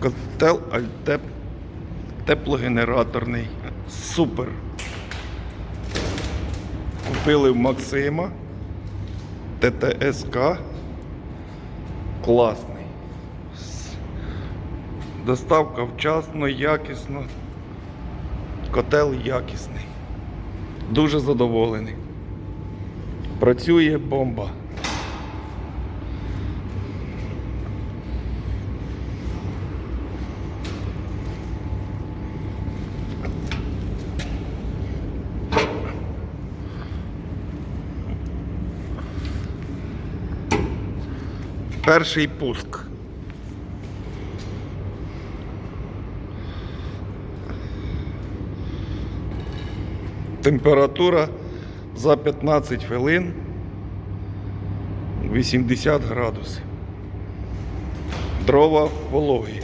Котел Альтеп теплогенераторний. Супер. Купили в Максима. ТТСК. Класний. Доставка вчасно, якісно. Котел якісний. Дуже задоволений. Працює бомба. Перший пуск. Температура за 15 хвилин 80 градусів. Дрова вологі.